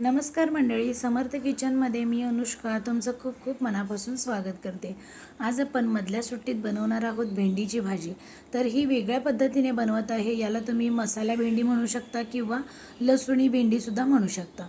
नमस्कार मंडळी समर्थ किचनमध्ये मी अनुष्का तुमचं खूप खूप मनापासून स्वागत करते. आज आपण मधल्या सुट्टीत बनवणार आहोत भेंडीची भाजी. तर ही वेगळ्या पद्धतीने बनवत आहे याला तुम्ही मसाला भेंडी म्हणू शकता किंवा लसुणी भेंडीसुद्धा म्हणू शकता.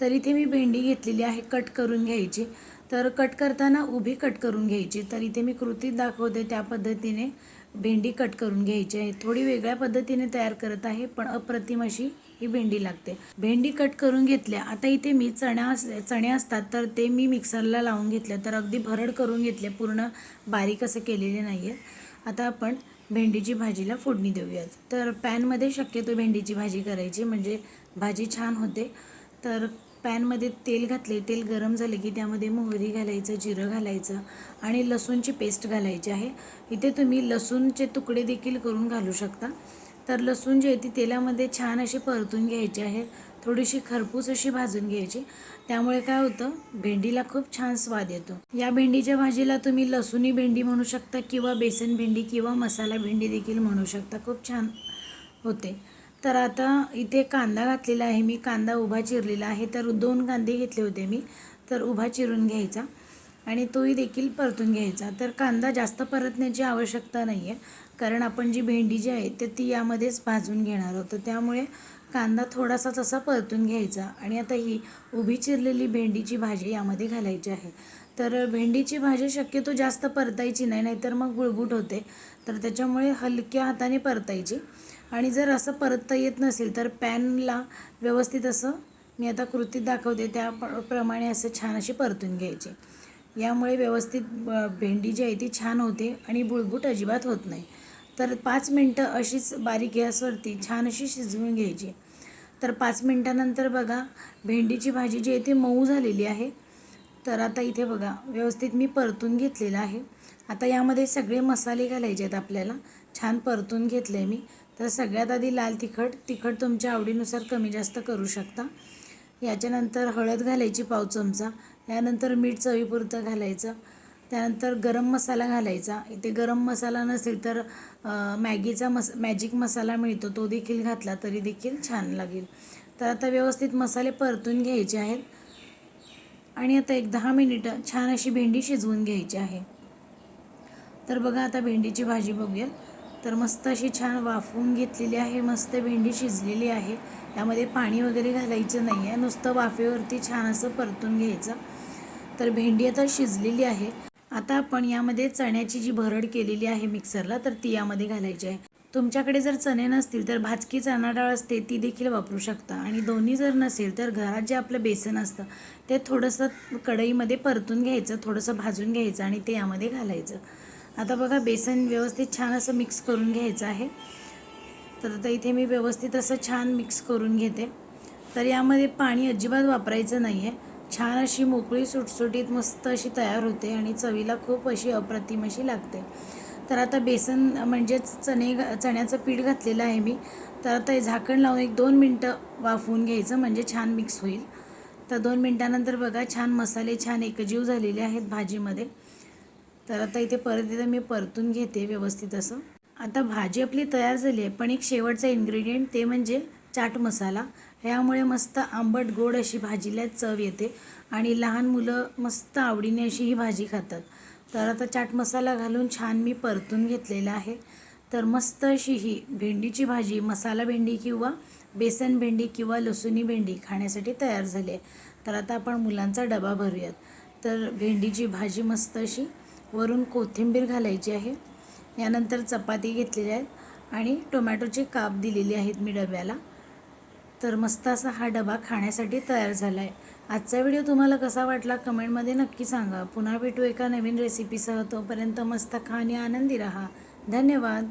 तर इथे मी भेंडी घेतलेली आहे कट करून घ्यायची. तर कट करताना उभी कट करून घ्यायची. तर इथे मी कृतीत दाखवते त्या पद्धतीने. भेंडी कट करून घ्यायची आहे. थोडी वेगळ्या पद्धतीने तयार करत आहे पण अप्रतिम अशी ही भेंडी लागते. भेंडी कट करून घेतल्या आता इथे मी चण्या चणे असतात तर ते मी मिक्सरला लावून घेतल्या तर अगदी भरड करून घेतले पूर्ण बारीक असं केलेले नाही आहेत आता आपण भेंडीची भाजीला फोडणी देऊयात. तर पॅनमध्ये शक्यतो भेंडीची भाजी करायची म्हणजे भाजी छान होते. तर पॅनमध्ये तेल घातले तेल गरम झाले की त्यामध्ये मोहरी घालायचं जिरं घालायचं आणि लसूणची पेस्ट घालायची आहे. इथे तुम्ही लसूणचे तुकडे देखील करून घालू शकता. तर लसूण जी आहे ती तेलामध्ये छान अशी परतून घ्यायची आहे. थोडीशी खरपूस अशी भाजून घ्यायची. त्यामुळे काय होतं? भेंडीला खूप छान स्वाद येतो. या भेंडीच्या भाजीला तुम्ही लसूणी भेंडी म्हणू शकता किंवा बेसन भेंडी किंवा मसाला भेंडी देखील म्हणू शकता. खूप छान होते. तर आता इथे कांदा घातलेला आहे. मी कांदा उभा चिरलेला आहे. तर दोन कांदे घेतले होते मी. तर उभा चिरून घ्यायचा आणि तोही देखील परतून घ्यायचा. तर कांदा जास्त परतण्याची आवश्यकता नाही आहे कारण आपण जी भेंडी जी आहे तर ती यामध्येच भाजून घेणार आहोत. त्यामुळे कांदा थोडासा तसा परतून घ्यायचा. आणि आता ही उभी चिरलेली भेंडीची भाजी यामध्ये घालायची आहे. तर भेंडीची भाजी शक्यतो जास्त परतायची नाही नाहीतर मग गुळगुट होते. तर त्याच्यामुळे हलक्या हाताने परतायची. आणि जर असं परतता येत नसेल तर पॅनला व्यवस्थित असं मी आता कृतीत दाखवते त्या प्रमाणे असं छान अशी परतून घ्यायची. यामुळे व्यवस्थित भेंडी जी आहे ती छान होते आणि बुळबुट अजिबात होत नाही. तर पाच मिनटं अशीच बारीक गॅसवरती छान अशी शिजवून घ्यायची. तर पाच मिनटानंतर बघा भेंडीची भाजी जी आहे ती मऊ झालेली आहे. तर आता इथे बघा व्यवस्थित मी परतून घेतलेलं आहे. आता यामध्ये सगळे मसाले घालायचे आहेत आपल्याला. छान परतून घेतले मी. तर सगळ्यात आधी लाल तिखट तिखट तुमच्या आवडीनुसार कमी जास्त करू शकता. याच्यानंतर हळद घालायची पाव चमचा यानंतर मीठ चवीपुरतं घालायचं त्यानंतर गरम मसाला घालायचा. इथे गरम मसाला नसेल तर मॅगीचा मस मॅजिक मसाला मिळतो तो देखील घातला तरी देखील छान लागेल. तर आता व्यवस्थित मसाले परतून घ्यायचे आहेत. आणि आता एक दहा मिनिटं छान अशी भेंडी शिजवून घ्यायची आहे. तर बघा आता भेंडीची भाजी बघूया तर मस्त अशी छान वाफवून घेतलेली आहे मस्त भेंडी शिजलेली आहे. यामध्ये पाणी वगैरे घालायचं नाही आहे नुसतं वाफेवरती छान असं परतून घ्यायचं. तर भेंडी आता शिजलेली आहे. आता आपण यामध्ये चण्याची जी भरड केलेली आहे मिक्सरला तर ती यामध्ये घालायची आहे. तुमच्याकडे जर चणे नसतील तर भाजकी चणा डाळ असते ती देखील वापरू शकता. आणि दोन्ही जर नसेल तर घरात जे आपलं बेसन असतं ते थोडंसं कढईमध्ये परतून घ्यायचं थोडंसं भाजून घ्यायचं आणि ते यामध्ये घालायचं. आता बघा बेसन व्यवस्थित छान असं मिक्स करून घ्यायचं आहे. तर आता इथे मी व्यवस्थित असं छान मिक्स करून घेते. तर यामध्ये पाणी अजिबात वापरायचं नाही आहे छान अशी मोकळी सुटसुटीत मस्त अशी तयार होते आणि चवीला खूप अशी अप्रतिम अशी लागते. तर आता बेसन म्हणजेच चणे चण्याचं पीठ घातलेलं आहे मी. तर आता हे झाकण लावून एक दोन मिनटं वाफवून घ्यायचं म्हणजे छान मिक्स होईल. तर दोन मिनटानंतर बघा छान मसाले छान एकजीव झालेले आहेत भाजीमध्ये. तर आता इथे परत एकदा मी परतून घेते व्यवस्थित असं. आता भाजी आपली तयार झाली आहे पण एक शेवटचा इन्ग्रेडियंट ते म्हणजे चाट मसाला. ह्यामुळे मस्त आंबट गोड अशी भाजीला चव येते आणि लहान मुलं मस्त आवडीने अशी ही भाजी खातात. तर आता चाट मसाला घालून छान मी परतून घेतलेला आहे. तर मस्त अशी ही भेंडीची भाजी मसाला भेंडी किंवा बेसन भेंडी किंवा लसुणी भेंडी खाण्यासाठी तयार झाली आहे. तर आता आपण मुलांचा डबा भरूयात. तर भेंडीची भाजी मस्त अशी वरून कोथिंबीर घालायची आहे. यानंतर चपाती घेतलेल्या आहेत आणि टोमॅटोचे काप दिलेली आहेत मी डब्याला. तर मस्त असा हा डबा खाण्यासाठी तयार झाला आहे आजचा व्हिडिओ तुम्हाला कसा वाटला कमेंटमध्ये नक्की सांगा. पुन्हा भेटू एका नवीन रेसिपीसह तोपर्यंत मस्त खा आणि आनंदी राहा. धन्यवाद.